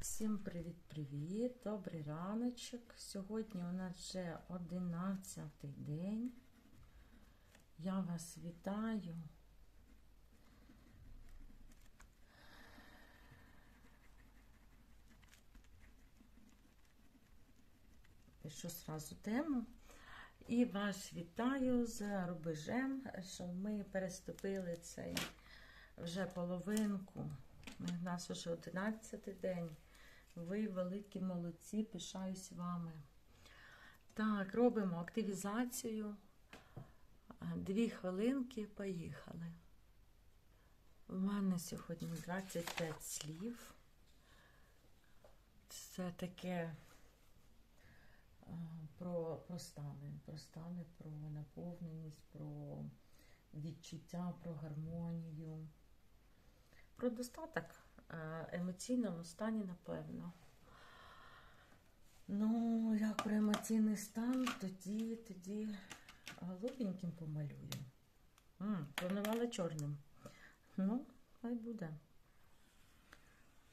Всім привіт-привіт! Добрий раночок. Сьогодні у нас вже 11 день. Я вас вітаю. Пишу сразу тему. І вас вітаю з рубежем, що ми переступили цей вже половинку. У нас вже 11 день. Ви великі молодці, пишаюсь вами. Так, робимо активізацію. Дві хвилинки, поїхали. У мене сьогодні 25 слів. Це таке про, про стани, про стани, про наповненість, про відчуття, про гармонію, про достаток емоційному стані, напевно. Ну, як про емоційний стан, тоді, тоді голубеньким помалюю. М, Планувала чорним. Ну, хай буде.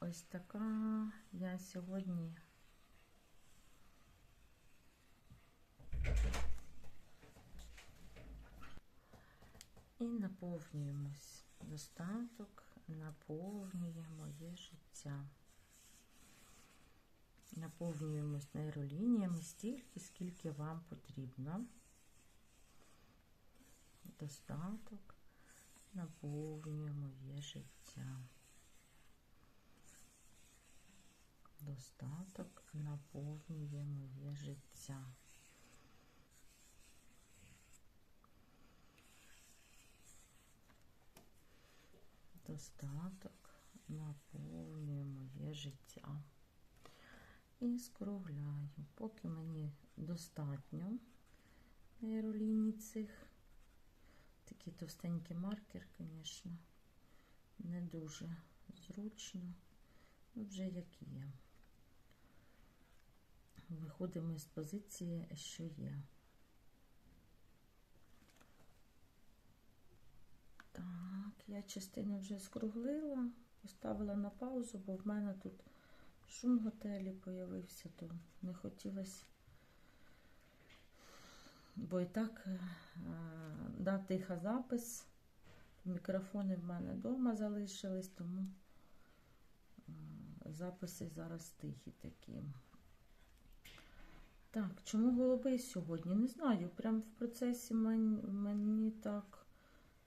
Ось така я сьогодні. І наповнюємось. Достаток наповнює моє життя. Наповнюємось нейролініями стільки, скільки вам потрібно. Достаток наповнює моє життя. Достаток наповнює моє життя. Достаток наповнює моє життя. І скругляю, поки мені достатньо нейроліній цих. Такий товстенький маркер, звісно, не дуже зручно, ну вже як є. Виходимо з позиції, що є. Так, я частину вже скруглила, поставила на паузу, бо в мене тут шум в готелі появився, то не хотілося, бо і так е, да, тиха запис. Мікрофони в мене вдома залишились, тому е, записи зараз тихі такі. Так, чому голубий сьогодні? Не знаю. Прямо в процесі мені так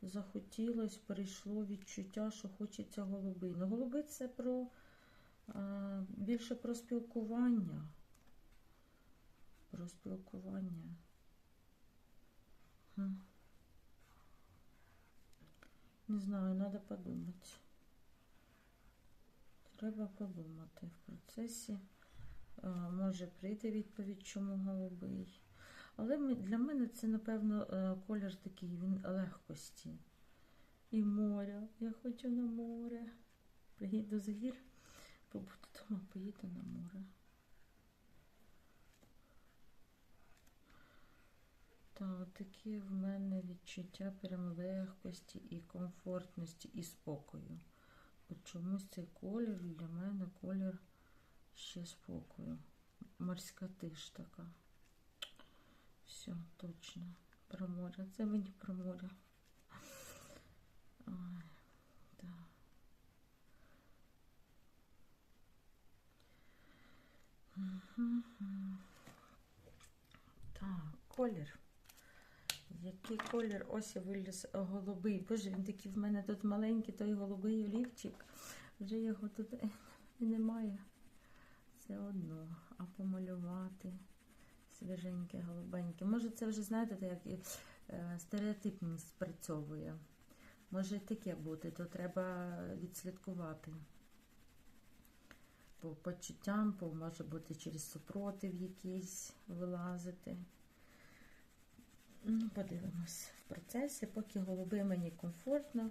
захотілось, перейшло відчуття, що хочеться голубий. Ну, голубий це про більше про спілкування. Про спілкування. Не знаю, треба подумати. Треба подумати в процесі. Може прийде відповідь, чому голубий. Але для мене це, напевно, колір такий він легкості. І моря. Я хочу на море. Приїду з гір, побуду вдома, поїду на море. Так, такі в мене відчуття прям легкості і комфортності, і спокою. От чомусь цей колір для мене колір ще спокою. Морська тиш така. Все, точно. Про море. Це мені про море. Ой, да. Так, колір. Який колір? Ось я виліз голубий. Боже, він такий в мене тут маленький, той голубий олівчик. Вже його тут і немає. Все одно. А помалювати свіженьке, голубеньке. Може, це вже, знаєте, як і стереотипність спрацьовує. Може і таке бути, то треба відслідкувати. По почуттям, по, може бути через супротив якийсь вилазити. Ну, Подивимось в процесі, поки голуби мені комфортно.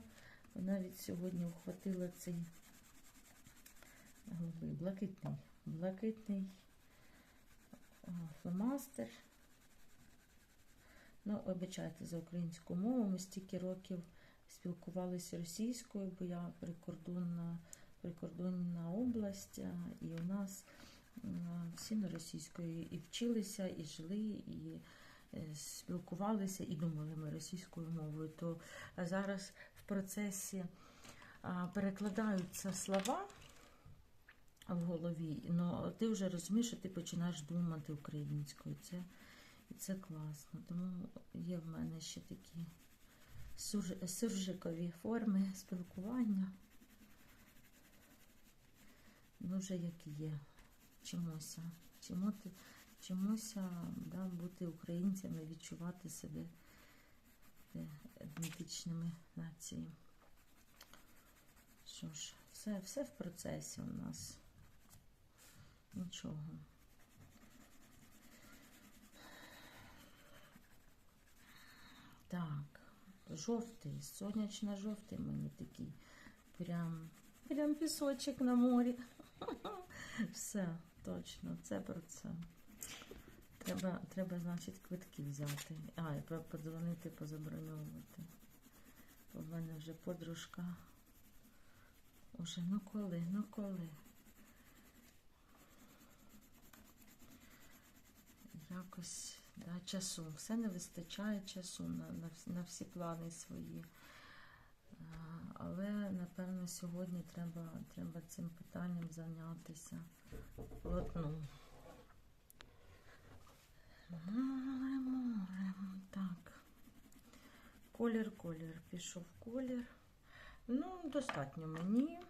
Навіть сьогодні ухватила цей голубий блакитний, блакитний фломастер. Ну, обичайте за українську мову, ми стільки років спілкувалися російською, бо я прикордонна прикордонна область, і у нас всі на російської і вчилися, і жили, і е, спілкувалися, і думали ми російською мовою. То зараз в процесі перекладаються слова в голові, але ти вже розумієш, що ти починаєш думати українською. Це, і це класно. Тому є в мене ще такі суржикові форми спілкування. Ну, вже як є. Чимося. Чимо-ти- Чимося да, бути українцями, відчувати себе е, націями. Що ж, все, все в процесі у нас. Нічого. Так, жовтий, сонячно-жовтий мені такий. Прям, прям пісочок на морі. Все, точно, це про це. Треба, треба, значить, квитки взяти. А, і подзвонити, позаброньовувати. У мене вже подружка. Уже, ну коли, ну коли. Якось да, часу. Все не вистачає часу на, на, на всі плани свої. Але, напевно, сьогодні треба, треба цим питанням зайнятися. От, ну. Море, море. Так. Колір, колір. Пішов колір. Ну, достатньо мені.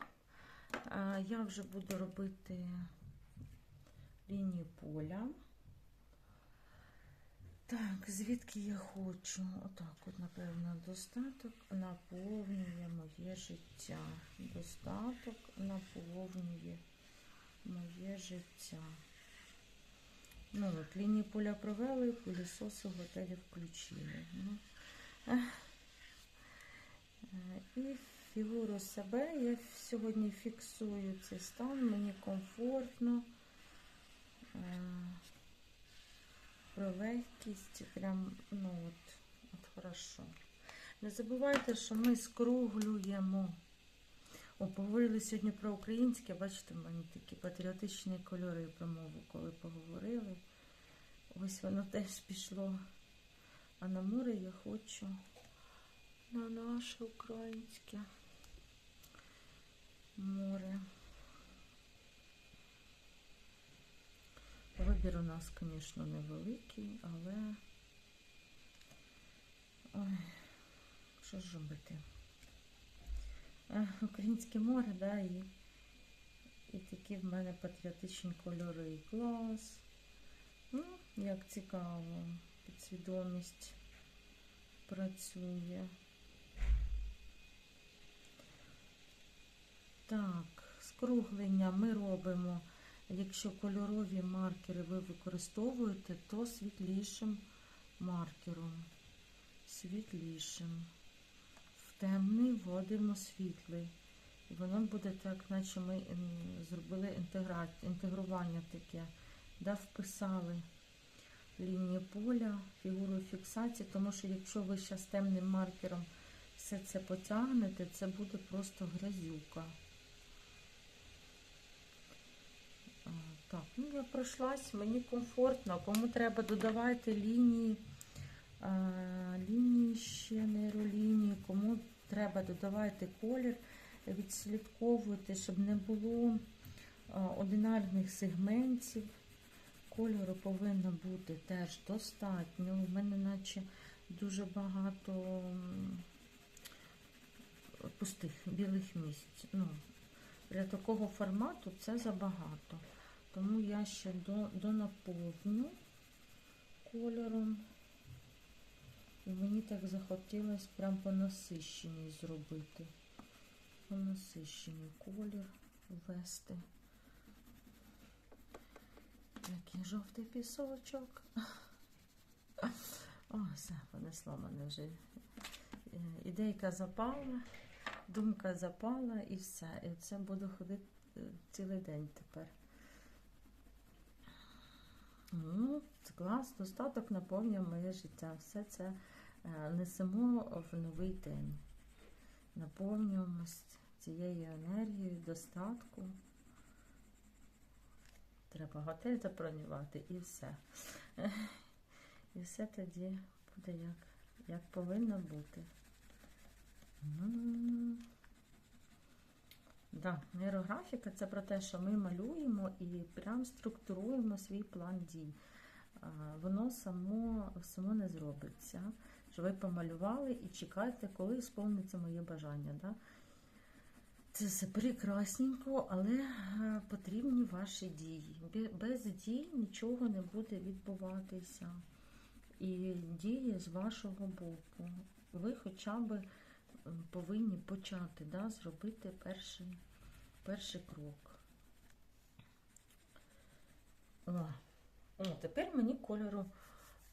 Я вже буду робити лінію поля. Так, звідки я хочу? Отак, от, напевно, достаток наповнює моє життя. Достаток наповнює моє життя. Ну, от лінії поля провели, пилісоси в готелі включили. Ну. Е, І фігуру себе я сьогодні фіксую цей стан, мені комфортно. Про легкість, прям, ну от, от хорошо. Не забувайте, що ми скруглюємо. О, поговорили сьогодні про українське, бачите, в мене такі патріотичні кольори про мову, коли поговорили. Ось воно теж пішло. А на море я хочу на наше українське море. Вибір у нас, звісно, невеликий, але ой, що ж робити? Е, Українське море, да, і, і такі в мене патріотичні кольори. і Клас. Ну, як цікаво, підсвідомість працює. Так, скруглення ми робимо. Якщо кольорові маркери ви використовуєте, то світлішим маркером. Світлішим. В темний вводимо світлий. І воно буде так, наче ми зробили інтегра... інтегрування таке, да, вписали лінії поля, фігуру фіксації, тому що якщо ви ще з темним маркером все це потягнете, це буде просто грязюка. А, Так, ну я пройшлась, мені комфортно. Кому треба, додавайте лінії, а, лінії ще нейролінії, кому треба, додавайте колір, відслідковуйте, щоб не було а, одинарних сегментів. Кольору повинно бути теж достатньо. У мене наче дуже багато пустих білих місць. Ну, для такого формату це забагато. Тому я ще до, донаповню кольором. І мені так захотілося прям по насищеній зробити. По насищеній колір ввести. Який жовтий пісочок. О, все, понесло мене вже. Ідейка запала, думка запала і все. І це буду ходити е, цілий день тепер. Ну, клас, достаток наповнює моє життя. Все це е, несемо в новий день. Наповнюємось цією енергією, достатку. Треба готель забронювати і все. І все тоді буде як, як повинно бути. Да, нейрографіка це про те, що ми малюємо і прям структуруємо свій план дій. Воно само, само не зробиться. Що ви помалювали і чекаєте, коли сповниться моє бажання. Да? Це все прекрасненько, але е, потрібні ваші дії. Без дій нічого не буде відбуватися. І дії з вашого боку. Ви хоча б повинні почати да, зробити перший, перший крок. О, о, тепер мені кольору,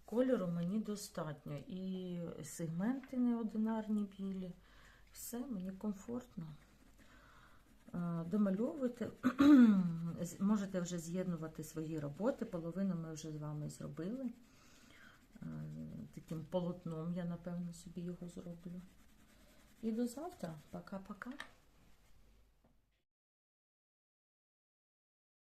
кольору мені достатньо. І сегменти неодинарні білі. Все, мені комфортно. Домальовуйте, можете вже з'єднувати свої роботи. Половину ми вже з вами зробили. Таким полотном я, напевно, собі його зроблю. І до завтра. Пока-пока.